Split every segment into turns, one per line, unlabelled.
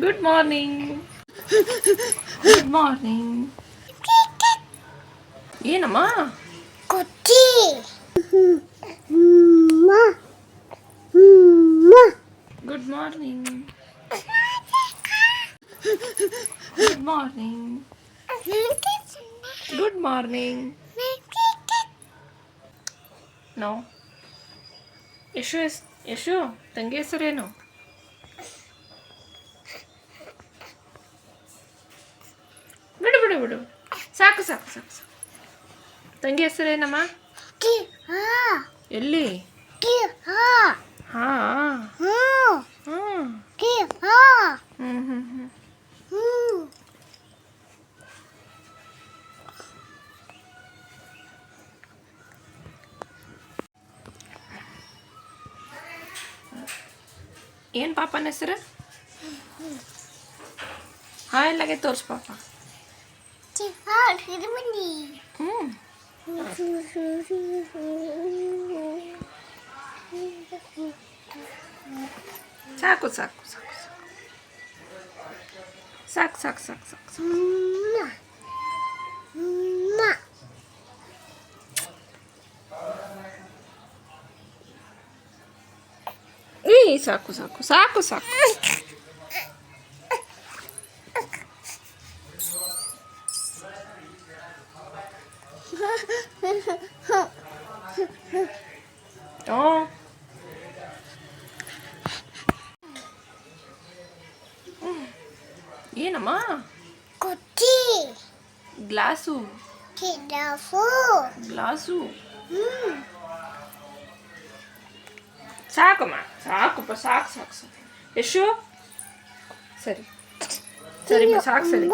Good morning. Good morning. Yeah,
ma.
Kuti. Ma. Ma. Good morning. Good morning. Good morning. No. Issue is issue. Tengesereno. ಬಿಡು. ಸಾಕು ಸಾಕು ಸಾಕು ಸಾಕು. ತಂಗಿ ಹೆಸರೇನಮ್ಮ ಎಲ್ಲಿ? ಹಾ. ಏನು ಪಾಪನ ಹೆಸರು? ಹಾಂ ಎಲ್ಲಾಗೆ ತೋರ್ಸು ಪಾಪ. 싶어 할머니. 응. 자꾸 자꾸 자꾸 싹싹싹싹 엄마. 엄마. 이 자꾸 자꾸 자꾸 자꾸 ಏನಮ್ಮ
ಕುಟ್ಟಿ
ಗ್ಲಾಸು
ಕಿಡಫು
ಗ್ಲಾಸು ಸಾಕಮ್ಮ ಸಾಕಪ್ಪ ಸಾಕು ಸಾಕು ಸಾಕು ಯಶು ಸರಿ ಸರಿ ಸಾಕು ಸರಿ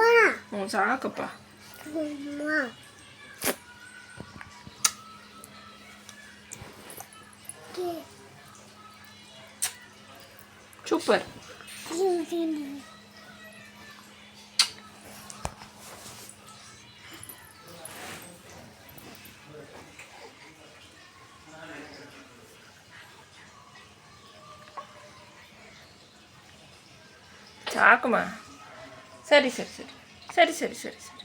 ಹ್ಞೂ ಸಾಕಪ್ಪ ಸೂಪರ್ ಸಾಕಮ್ಮ ಸರಿ ಸರಿ ಸರಿ ಸರಿ ಸರಿ ಸರಿ ಸರಿ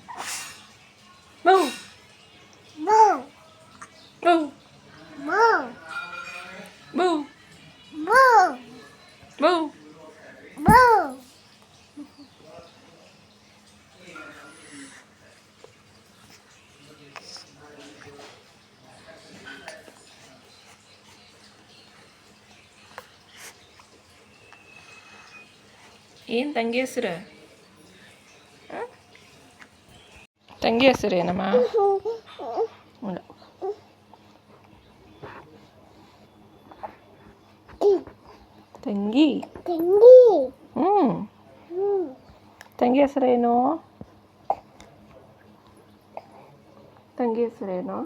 ಬಹು ಬಹು ಬಹು ಏನು ತಂಗಿ ಹೆಸರು? ತಂಗಿ ಹೆಸರು ಏನಮ್ಮ? ತಂಗಿ
ತಂಗಿ?
ಹ್ಞೂ ತಂಗಿ ಹೆಸರೇನು ತಂಗಿ ಹೆಸರೇನು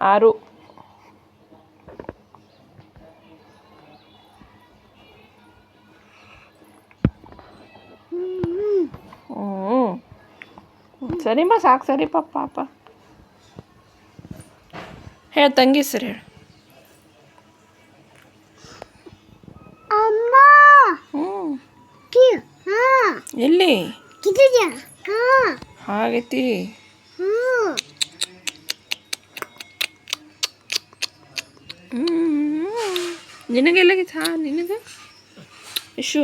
ಆರು. ಸರಿಮ್ಮ ಸಾಕು ಸರಿಪ್ಪ ಪಾಪ ಹೇಳಿ ತಂಗಿ ಸರಿ ಹೇಳಿ ಎಲ್ಲಿ ಹಾಗೈತಿ ನಿನಗೆಲ್ಲಾಗಿತ್ತು ಹಾಂ ನಿನಗೆ ಇಶು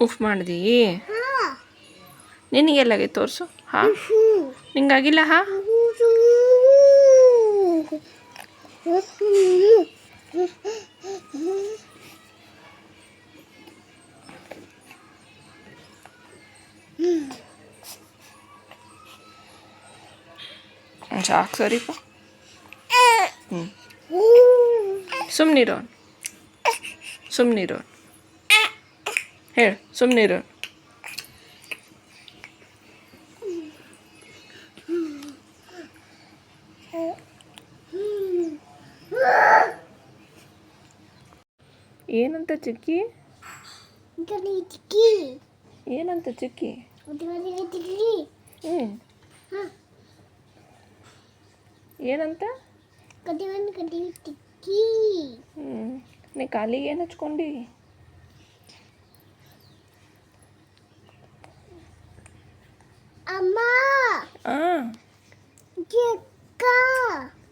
ಉಫ್ ಮಾಡ್ದಿ? ನಿನಗೆಲ್ಲಾಗೆ ತೋರಿಸು ಹಾ? ನಿಂಗಾಗಿಲ್ಲ ಹಾ? ಸಾಕು ಸರಿಪ್ಪ ಹ್ಞೂ ಸುಮ್ಮನಿರೋನ್ ಸುಮ್ಮನಿರೋನ್ ಹೇಳ ಸುಮ್ಮನಿರು ಏನಂತ ಚಿಕ್ಕಿ
ಚಿಕ್ಕಿ
ಏನಂತ ಚಿಕ್ಕಿ ಹ್ಞೂ ಏನಂತ
ಕದಿವನ್ ಕದಿವಿ ಚಿಕ್ಕಿ
ಹ್ಞೂ ನೀ ಕಾಲಿಗೆ ಏನು ಹಚ್ಕೊಂಡು అమ్మా!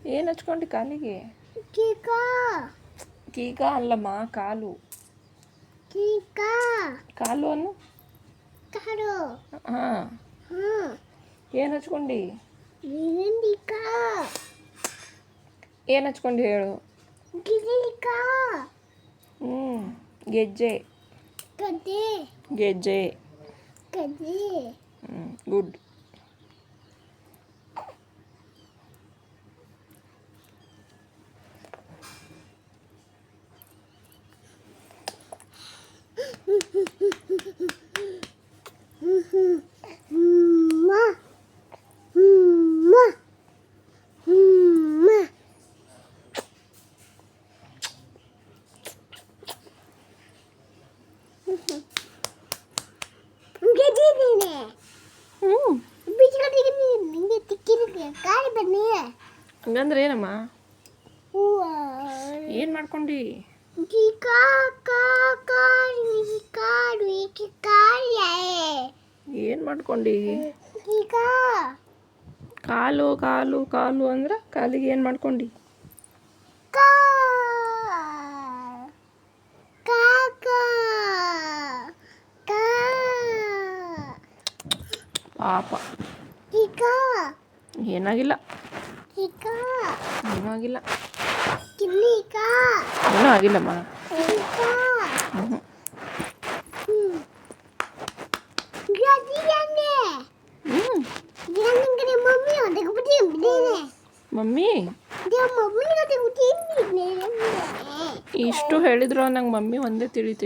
ఏ
నచ్చుకోండి కాలికి?
కీకా!
అల్లమ్మా
కాలు.
కాలు అన్న?
ఏ నచ్చుకోండి? ఏ నచ్చుకోండి
ఏడు?
గెజ్జే. గెజ్జే. గెజ్జే. good Mm-hmm.
ಹಂಗಂದ್ರೆ ಏನಮ್ಮ
ಹೂವ
ಏನು ಮಾಡ್ಕೊಂಡು
ಕಾ ಕಾ ಕಾಡು ಕಾಡು ಏಕೆ ಕಾಡ್ಯೆ
ಏನು ಮಾಡ್ಕೊಂಡು
ಈಗ
ಕಾಲು ಕಾಲು ಕಾಲು ಅಂದ್ರೆ ಕಾಲಿಗೆ ಏನು ಮಾಡ್ಕೊಂಡು
ಕಾ ಕಾಕ ಕಾ
ಪಾಪ
ಈಗ
ಏನಾಗಿಲ್ಲ
ಈಗ
ಏನೂ ಆಗಿಲ್ಲ
ಕಿಲ್ಲಿಕ
ಏನೂ ಆಗಿಲ್ಲಮ್ಮ
ಈಗ
ಹ್ಞೂ
ಹ್ಮ್ ಗದಿಯನ್ನೇ
ಹ್ಞೂ
ಗಿಡನಿಂಗನೆ ಮಮ್ಮಿ ಅಂತ ಬಿಡಿ ಬಿಡಿನೆ
ಮಮ್ಮಿ
ದೇವ ಮಮ್ಮಿ ಅಂತ ಬಿಡಿ
ಇಷ್ಟು ಹೇಳಿದ್ರು ನಂಗೆ ಮಮ್ಮಿ ಒಂದೇ ತಿಳಿತು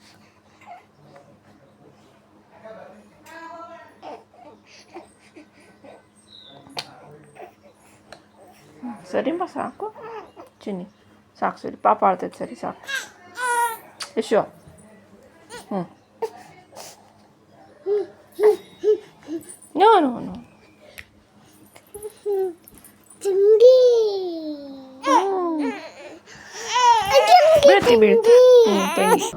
ಸರಿಮ್ಮ ಸಾಕು ಚಿನ್ನಿ ಸಾಕು ಸರಿ ಪಾಪ ಆಡ್ತೈತೆ ಸರಿ ಸಾಕು ಯಶೋ ಹ್ಞೂ ನೋ ನೋ ನೋ
Tumbi.
ಬೀಳ್ತಿ ಬೀಳ್ತಿ ಹ್ಞೂ ತಂಗಿ